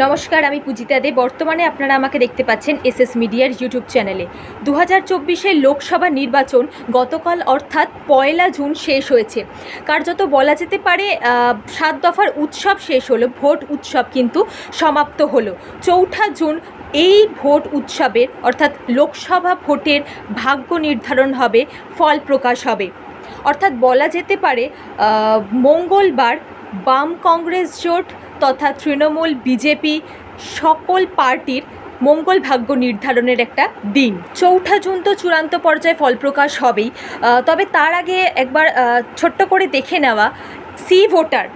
নমস্কার, আমি পূজিতা দে। বর্তমানে আপনারা আমাকে দেখতে পাচ্ছেন এস এস মিডিয়ার ইউটিউব চ্যানেলে। দু হাজার চব্বিশের লোকসভা নির্বাচন গতকাল অর্থাৎ পয়লা জুন শেষ হয়েছে। কার্যত বলা যেতে পারে সাত দফার উৎসব শেষ হলো, ভোট উৎসব কিন্তু সমাপ্ত হলো। চৌঠা জুন এই ভোট উৎসবের, অর্থাৎ লোকসভা ভোটের ভাগ্য নির্ধারণ হবে, ফল প্রকাশ হবে। অর্থাৎ বলা যেতে পারে মঙ্গলবার বাম কংগ্রেস জোট তথা তৃণমূল, বিজেপি সকল পার্টির মঙ্গল ভাগ্য নির্ধারণের একটা দিন। চৌঠা জুন তো চূড়ান্ত পর্যায়ে ফলপ্রকাশ হবেই। তবে তার আগে একবার ছোট্ট করে দেখে নেওয়া সি ভোটার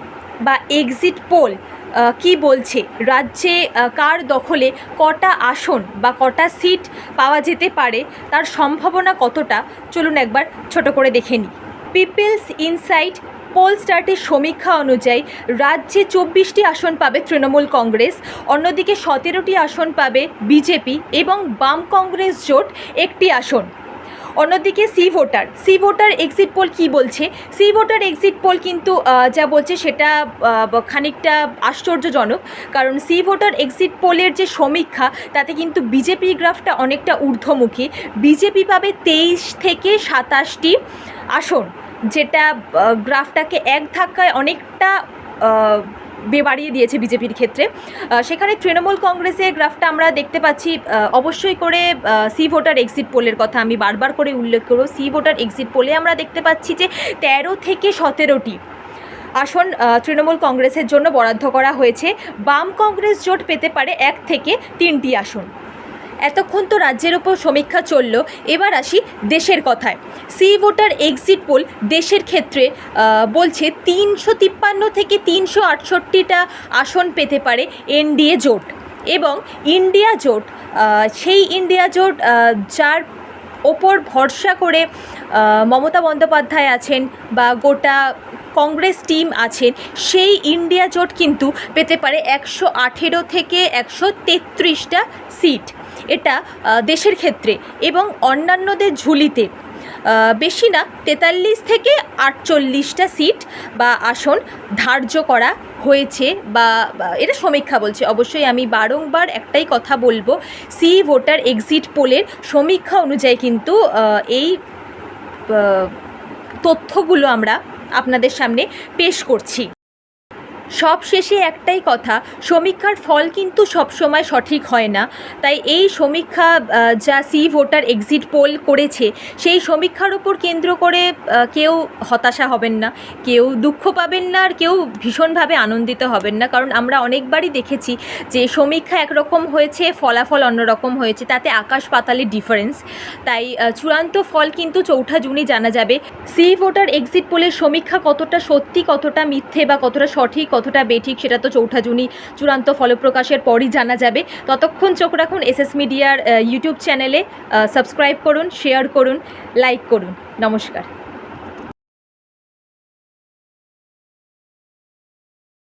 বা এক্সিট পোল কি বলছে? রাজ্যে কার দখলে কটা আসন বা কটা সিট পাওয়া যেতে পারে? তার সম্ভাবনা কতটা? চলুন একবার ছোট করে দেখে নিই। পিপলস ইনসাইট পোল স্টার্টের সমীক্ষা অনুযায়ী রাজ্যে চব্বিশটি আসন পাবে তৃণমূল কংগ্রেস, অন্যদিকে সতেরোটি আসন পাবে বিজেপি এবং বাম কংগ্রেস জোট একটি আসন। অন্যদিকে C voter C voter exit poll কী বলছে? সি ভোটার এক্সিট পোল কিন্তু যা বলছে সেটা খানিকটা আশ্চর্যজনক, কারণ সি ভোটার এক্সিট পোলের যে সমীক্ষা, তাতে কিন্তু বিজেপি গ্রাফটা অনেকটা ঊর্ধ্বমুখী। বিজেপি পাবে তেইশ থেকে সাতাশটি আসন। যেটা গ্রাফটাকে এক ধাক্কায় অনেকটা বাড়িয়ে দিয়েছে বিজেপির ক্ষেত্রে। সেখানে তৃণমূল কংগ্রেসের গ্রাফটা আমরা দেখতে পাচ্ছি অবশ্যই করে সি ভোটার এক্সিট পোলের কথা আমি বারবার করে উল্লেখ করব। সি ভোটার এক্সিট পোলে আমরা দেখতে পাচ্ছি যে তেরো থেকে সতেরোটি আসন তৃণমূল কংগ্রেসের জন্য বরাদ্দ করা হয়েছে। বাম কংগ্রেস জোট পেতে পারে এক থেকে তিনটি আসন। এতক্ষণ তো রাজ্যের ওপর সমীক্ষা চলল। এবার আসি দেশের কথায়। সি ভোটার এক্সিট পোল দেশের ক্ষেত্রে বলছে তিনশো তিপ্পান্ন থেকে তিনশো আটষট্টিটা আসন পেতে পারে এনডিএ জোট। এবং ইন্ডিয়া জোট সেই ইন্ডিয়া জোট যার ওপর ভরসা করে মমতা বন্দ্যোপাধ্যায় আছেন বা গোটা কংগ্রেস টিম আছেন, সেই ইন্ডিয়া জোট কিন্তু পেতে পারে একশো আঠেরো থেকে একশো তেত্রিশটা সিট। এটা দেশের ক্ষেত্রে এবং অন্যান্যদের ঝুলিতে। বেশি না, তেতাল্লিশ থেকে আটচল্লিশটা সিট বা আসন ধার্য করা হয়েছে বা এটা সমীক্ষা বলছে। অবশ্যই আমি বারংবার একটাই কথা বলব, সি ভোটার এক্সিট পোলের সমীক্ষা অনুযায়ী কিন্তু এই তথ্যগুলো আমরা আপনাদের সামনে পেশ করছি। সব শেষে একটাই কথা, সমীক্ষার ফল কিন্তু সবসময় সঠিক হয় না। তাই এই সমীক্ষা যা সি ভোটার এক্সিট পোল করেছে, সেই সমীক্ষার ওপর কেন্দ্র করে কেউ হতাশা হবেন না, কেউ দুঃখ পাবেন না, আর কেউ ভীষণভাবে আনন্দিত হবেন না। কারণ আমরা অনেকবারই দেখেছি যে সমীক্ষা একরকম হয়েছে, ফলাফল অন্যরকম হয়েছে, তাতে আকাশ পাতালের ডিফারেন্স তাই চূড়ান্ত ফল কিন্তু চৌঠা জুনই জানা যাবে। সি ভোটার এক্সিট পোলের সমীক্ষা কতটা সত্যি, কতটা মিথ্যে বা কতটা সঠিক কতটা বেঠিক সেটা তো চৌঠা জুনই চূড়ান্ত ফলপ্রকাশের পরই জানা যাবে। ততক্ষণ চোখ রাখুন এসএস এস মিডিয়ার ইউটিউব চ্যানেলে সাবস্ক্রাইব করুন শেয়ার করুন লাইক করুন। নমস্কার।